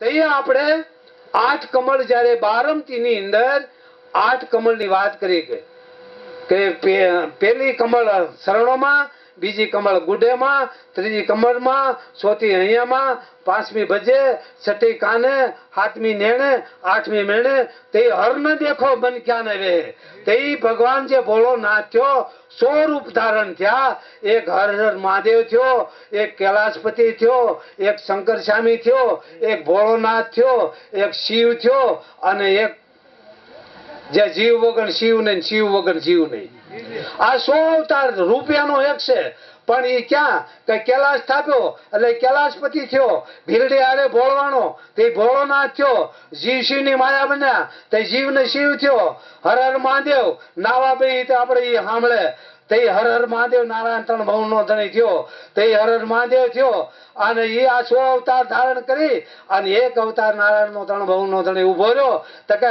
તઈએ આપણે આઠ કમળ જ્યારે બારમતીની અંદર આઠ કમળની વાત કરી કે પેલી કમળ શરણોમાં બીજી કમળ ગુડેમાં, ત્રીજી કમળમાં, ચોથી અહીંયામાં, પાંચમી ભજે, છઠ્ઠી કાને, સાતમી નેણે, આઠમી મેણે, તે હર ન દેખો મન ક્યાં રે. તે ભગવાન જે ભોળો નાથ સો રૂપ ધારણ થયા. એક હર હર મહાદેવ થયો, એક કૈલાસપતિ થયો, એક શંકર સ્વામી થયો, એક ભોળોનાથ થયો, એક શિવ થયો, અને એક જે જીવ વગર શિવ નહીં, શિવ વગર જીવ નહીં. આ સો અવતાર રૂપિયાનો એક છે. પણ એ ક્યાં? કે કૈલાસ સ્થાપ્યો એટલે કૈલાસપતિ થયો. ભીરડી આરે ભોળવાનો. તે ભોળોનાથ થયો. જીવ શિવની માયા બન્યા. તે જીવ ને શિવ થયો. હર હર મહાદેવ, નાવા બે તે આપણે એ સાંભળે. તે હર હર મહાદેવ નારાયણ ત્રણ ભવન નો ધણી થયો. તે હર હર મહાદેવ થયો. અને એ આ સો અવતાર ધારણ કરી અને એક અવતાર નારાયણ નો ત્રણ ભવન નો ધણી ઊભો રહ્યો. તો કે